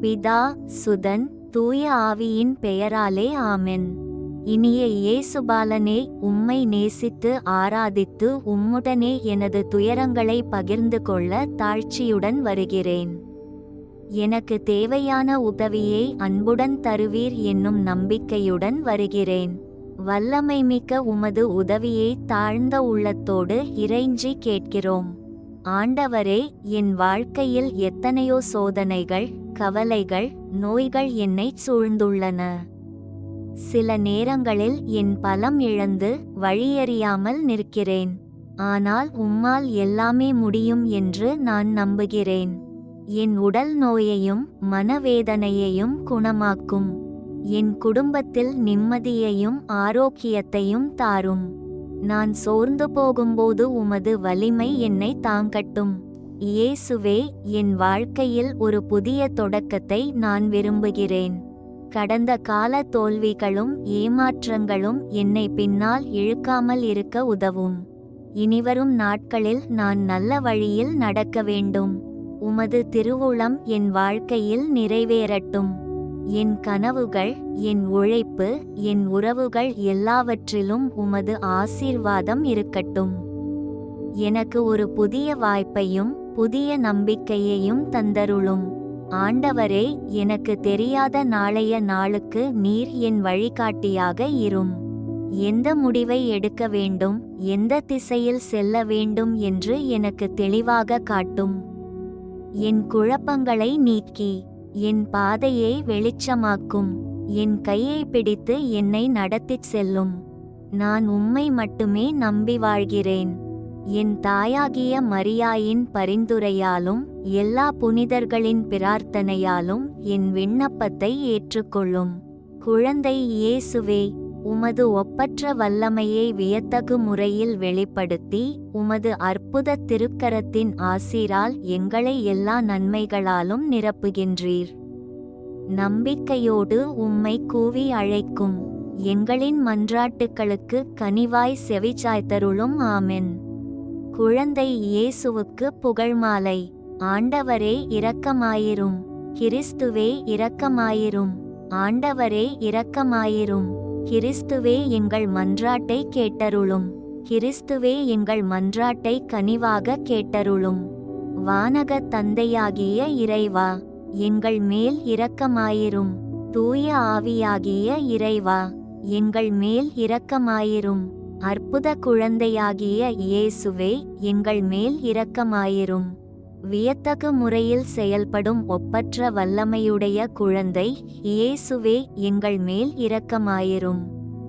பிதா சுதன் தூய ஆவியின் பெயராலே ஆமென். இனிய இயேசுபாலனே உம்மை நேசித்து ஆராதித்து உம்முடனே எனது துயரங்களை பகிர்ந்து கொள்ள தாழ்ச்சியுடன் வருகிறேன். எனக்கு தேவையான உதவியை அன்புடன் தருவீர் என்னும் நம்பிக்கையுடன் வருகிறேன். வல்லமை மிக்க உமது உதவியை தாழ்ந்த உள்ளத்தோடு இறைஞ்சி கேட்கிறோம். ஆண்டவரே என் வாழ்க்கையில் எத்தனையோ சோதனைகள் கவலைகள் நோய்கள் என்னை சூழ்ந்துள்ளன. சில நேரங்களில் என் பலம் இழந்து வழியறியாமல் நிற்கிறேன். ஆனால் உம்மால் எல்லாமே முடியும் என்று நான் நம்புகிறேன். என் உடல் நோயையும் மனவேதனையையும் குணமாக்கும். என் குடும்பத்தில் நிம்மதியையும் ஆரோக்கியத்தையும் தாரும். நான் சோர்ந்து போகும்போது உமது வலிமை என்னை தாங்கட்டும். இயேசுவே என் வாழ்க்கையில் ஒரு புதிய தொடக்கத்தை நான் விரும்புகிறேன். கடந்த கால தோல்விகளும் ஏமாற்றங்களும் என்னை பின்னால் இழுக்காமல் இருக்க உதவும். இனிவரும் நாட்களில் நான் நல்ல வழியில் நடக்க வேண்டும். உமது திருவுளம் என் வாழ்க்கையில் நிறைவேறட்டும். என் கனவுகள் என் உழைப்பு என் உறவுகள் எல்லாவற்றிலும் உமது ஆசீர்வாதம் இருக்கட்டும். எனக்கு ஒரு புதிய வாய்ப்பையும் புதிய நம்பிக்கையையும் தந்தருளும். ஆண்டவரே எனக்கு தெரியாத நாளைய நாளுக்கு நீர் என் வழிகாட்டியாக இரும். எந்த முடிவை எடுக்க வேண்டும் எந்த திசையில் செல்ல வேண்டும் என்று எனக்கு தெளிவாக காட்டும். என் குழப்பங்களை நீக்கி என் பாதையை வெளிச்சமாக்கும். என் கையை பிடித்து என்னை நடத்திச் செல்லும். நான் உம்மை மட்டுமே நம்பி வாழ்கிறேன். என் தாயாகிய மரியாயின் பரிந்துரையாலும் எல்லா புனிதர்களின் பிரார்த்தனையாலும் என் விண்ணப்பத்தை ஏற்றுக்கொள்ளும். குழந்தை இயேசுவே உமது ஒப்பற்ற வல்லமையை வியத்தகு முறையில் வெளிப்படுத்தி உமது அற்புத திருக்கரத்தின் ஆசீரால் எங்களை எல்லா நன்மைகளாலும் நிரப்புகின்றீர். நம்பிக்கையோடு உம்மை கூவி அழைக்கும். எங்களின் மன்றாட்டுக்களுக்கு கனிவாய் செவிச்சாய்த்தருளும் ஆமென். குழந்தை இயேசுவுக்கு புகழ்மாலை ஆண்டவரே இரக்கமாயிரும். கிறிஸ்துவே இரக்கமாயிரும். ஆண்டவரே இரக்கமாயிரும். கிறிஸ்துவே எங்கள் மன்றாட்டை கேட்டருளும். கிறிஸ்துவே எங்கள் மன்றாட்டை கனிவாக கேட்டருளும். வானக தந்தையாகிய இறைவா எங்கள் மேல் இரக்கமாயிரும். தூய ஆவியாகிய இறைவா எங்கள் மேல் இரக்கமாயிரும். அற்புத குழந்தையாகிய இயேசுவே எங்கள் மேல் இரக்கமாயிரும். வியத்தகு முறையில் செயல்படும் ஒப்பற்ற வல்லமையுடைய குழந்தை இயேசுவே எங்கள் மேல் இரக்கமாயிரும்.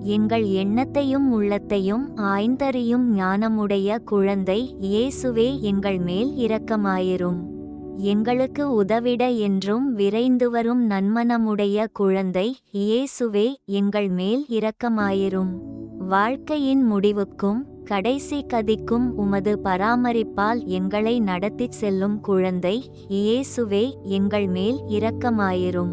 எங்கள் எண்ணத்தையும் உள்ளத்தையும் ஆய்ந்தறியும் ஞானமுடைய குழந்தை இயேசுவே எங்கள் மேல் இரக்கமாயிரும். எங்களுக்கு உதவிட என்றும் விரைந்து வரும் நன்மனமுடைய குழந்தை இயேசுவே எங்கள் மேல் இரக்கமாயிரும். வாழ்க்கையின் முடிவுக்கும் கடைசி கதிக்கும் உமது பராமரிப்பால் எங்களை நடத்திச் செல்லும் குழந்தை இயேசுவே எங்கள் மேல் இரக்கமாயிரும்.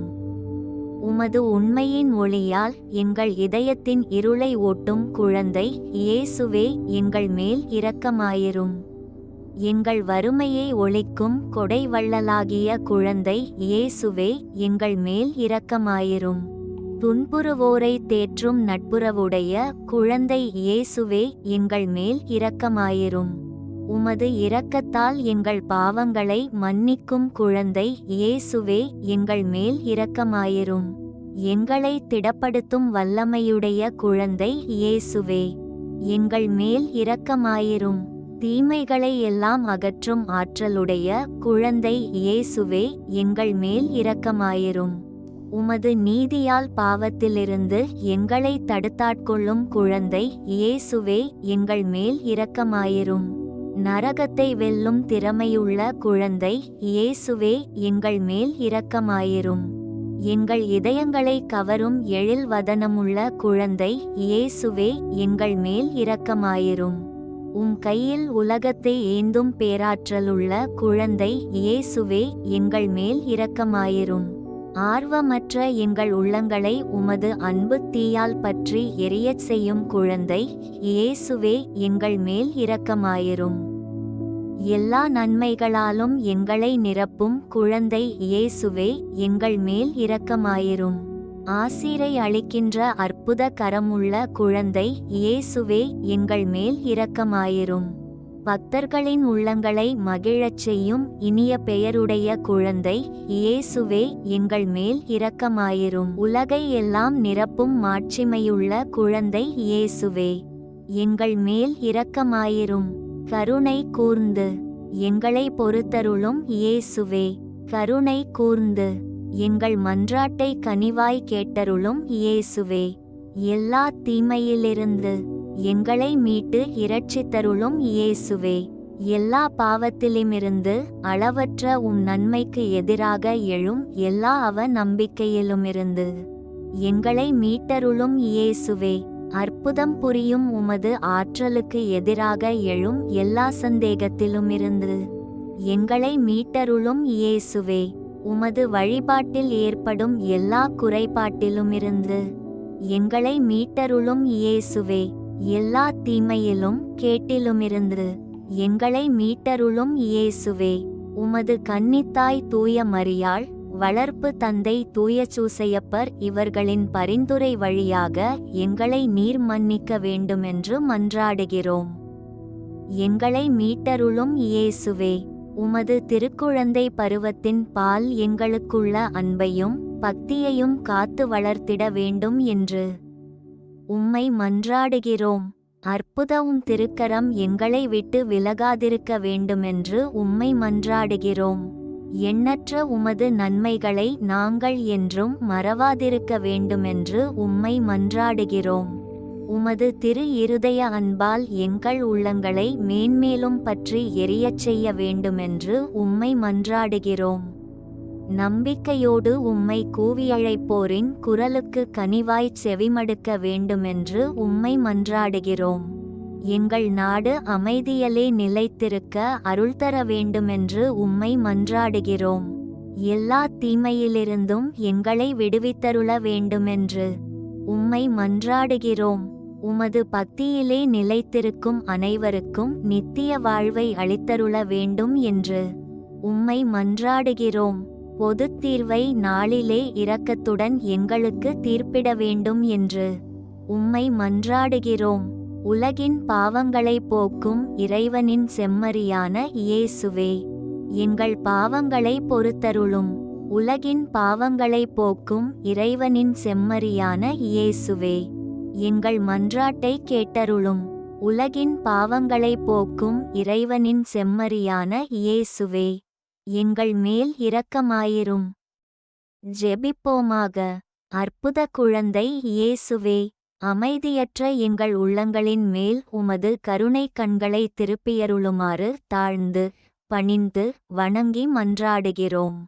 உமது உண்மையின் ஒளியால் எங்கள் இதயத்தின் இருளை ஓட்டும் குழந்தை இயேசுவே எங்கள் மேல் இரக்கமாயிரும். எங்கள் வறுமையை ஒழிக்கும் கொடை வள்ளலாகிய குழந்தை இயேசுவே எங்கள் மேல் இரக்கமாயிரும். துன்புறுவோரை தேற்றும் நட்புறவுடைய குழந்தை இயேசுவே எங்கள் மேல் இரக்கமாயிரும். உமது இரக்கத்தால் எங்கள் பாவங்களை மன்னிக்கும் குழந்தை இயேசுவே எங்கள் மேல் இரக்கமாயிரும். எங்களை திடப்படுத்தும் வல்லமையுடைய குழந்தை இயேசுவே எங்கள் மேல் இரக்கமாயிரும். தீமைகளை எல்லாம் அகற்றும் ஆற்றலுடைய குழந்தை இயேசுவே எங்கள் மேல் இரக்கமாயிரும். உமது நீதியால் பாவத்திலிருந்து எங்களை தடுத்தாட்கொள்ளும் குழந்தை இயேசுவே எங்கள் மேல் இரக்கமாயிரும். நரகத்தை வெல்லும் திறமையுள்ள குழந்தை இயேசுவே எங்கள் மேல் இரக்கமாயிரும். எங்கள் இதயங்களை கவரும் எழில் வதனமுள்ள குழந்தை இயேசுவே எங்கள் மேல் இரக்கமாயிரும். உம் கையில் உலகத்தை ஏந்தும் பேராற்றலுள்ள குழந்தை இயேசுவே எங்கள் மேல் இரக்கமாயிரும். ஆர்வமற்ற எங்கள் உள்ளங்களை உமது அன்பு தீயால் பற்றி எரியச் செய்யும் குழந்தை இயேசுவே எங்கள் மேல் இரக்கமாயிரும். எல்லா நன்மைகளாலும் எங்களை நிரப்பும் குழந்தை இயேசுவே எங்கள் மேல் இரக்கமாயிரும். ஆசீரை அளிக்கின்ற அற்புத கரமுள்ள குழந்தை இயேசுவே எங்கள் மேல் இரக்கமாயிரும். பக்தர்களின் உள்ளங்களை மகிழச் செய்யும் இனிய பெயருடைய குழந்தை இயேசுவே எங்கள் மேல் இரக்கமாயிரும். உலகை எல்லாம் நிரப்பும் மாட்சிமையுள்ள குழந்தை இயேசுவே எங்கள் மேல் இரக்கமாயிரும். கருணை கூர்ந்து எங்களை பொறுத்தருளும் இயேசுவே கருணை கூர்ந்து எங்கள் மன்றாட்டை கனிவாய் கேட்டருளும் இயேசுவே. எல்லா தீமையிலிருந்து எங்களை மீட்டு இரட்சித்தருளும் இயேசுவே. எல்லா பாவத்திலுமிருந்து அளவற்ற உம் நன்மைக்கு எதிராக எழும் எல்லா அவ நம்பிக்கையிலுமிருந்து எங்களை மீட்டருளும் இயேசுவே அற்புதம் புரியும் உமது ஆற்றலுக்கு எதிராக எழும் எல்லா சந்தேகத்திலுமிருந்து. எங்களை மீட்டருளும் இயேசுவே உமது வழிபாட்டில் ஏற்படும் எல்லா குறைபாட்டிலுமிருந்து. எங்களை மீட்டருளும் இயேசுவே எல்லா தீமையிலும் கேட்டிலுமிருந்து எங்களை மீட்டருளும் இயேசுவே. உமது கன்னித்தாய் தூய மரியாள் வளர்ப்பு தந்தை தூய சூசையப்பர் இவர்களின் பரிந்துரை வழியாக எங்களை நீர் மன்னிக்க வேண்டுமென்று மன்றாடுகிறோம். எங்களை மீட்டருளும் இயேசுவே. உமது திருக்குழந்தை பருவத்தின் பால் எங்களுக்குள்ள அன்பையும் பக்தியையும் காத்து வளர்த்திட வேண்டும் என்று. உம்மை மன்றாடுகிறோம். அற்புதவும் திருக்கரம் எங்களை விட்டு விலகாதிருக்க வேண்டுமென்று உம்மை மன்றாடுகிறோம். எண்ணற்ற உமது நன்மைகளை நாங்கள் என்றும் மறவாதிருக்க வேண்டுமென்று உம்மை மன்றாடுகிறோம். உமது திரு இருதய அன்பால் எங்கள் உள்ளங்களை மேன்மேலும் பற்றி எரியச் செய்ய வேண்டுமென்று உம்மை மன்றாடுகிறோம். நம்பிக்கையோடு உம்மை கூவியழைப்போரின் குரலுக்கு கனிவாய்ச் செவிமடுக்க வேண்டுமென்று உம்மை மன்றாடுகிறோம். எங்கள் நாடு அமைதியலே நிலைத்திருக்க அருள் தர வேண்டுமென்று உம்மை மன்றாடுகிறோம். எல்லா தீமையிலிருந்தும் எங்களை விடுவித்தருள வேண்டுமென்று உம்மை மன்றாடுகிறோம். உமது பக்தியிலே நிலைத்திருக்கும் அனைவருக்கும் நித்திய வாழ்வை அளித்தருள வேண்டும் என்று உம்மை மன்றாடுகிறோம். பொதுத் தீர்வை நாளிலே இரக்கத்துடன் எங்களுக்கு தீர்ப்பிட வேண்டும் என்று உம்மை மன்றாடுகிறோம். உலகின் பாவங்களை போக்கும் இறைவனின் செம்மறியான இயேசுவே எங்கள் பாவங்களை பொறுத்தருளும். உலகின் பாவங்களை போக்கும் இறைவனின் செம்மறியான இயேசுவே எங்கள் மன்றாட்டை கேட்டருளும். உலகின் பாவங்களை போக்கும் இறைவனின் செம்மறியான இயேசுவே. எங்கள் மேல் இரக்கமாயிரும். ஜெபிப்போமாக. அற்புத குழந்தை இயேசுவே அமைதியற்ற எங்கள் உள்ளங்களின் மேல் உமது கருணை கண்களை திருப்பியருளுமாறு தாழ்ந்து பணிந்து வணங்கி மன்றாடுகிறோம்.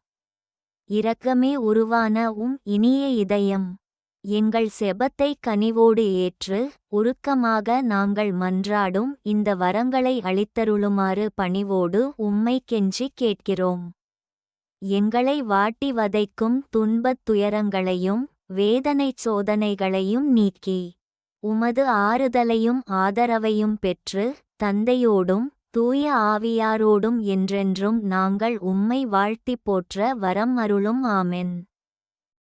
இரக்கமே உருவான உம் இனிய இதயம். எங்கள் செபத்தை கனிவோடு ஏற்று உருக்கமாக நாங்கள் மன்றாடும் இந்த வரங்களை அளித்தருளுமாறு பணிவோடு உம்மை கெஞ்சி கேட்கிறோம். எங்களை வாட்டி வதைக்கும் துன்பத் துயரங்களையும் வேதனைச் சோதனைகளையும் நீக்கி உமது ஆறுதலையும் ஆதரவையும் பெற்று தந்தையோடும் தூய ஆவியாரோடும் என்றென்றும் நாங்கள் உம்மை வாழ்த்திப் போற்ற வரம் அருளும் ஆமென்.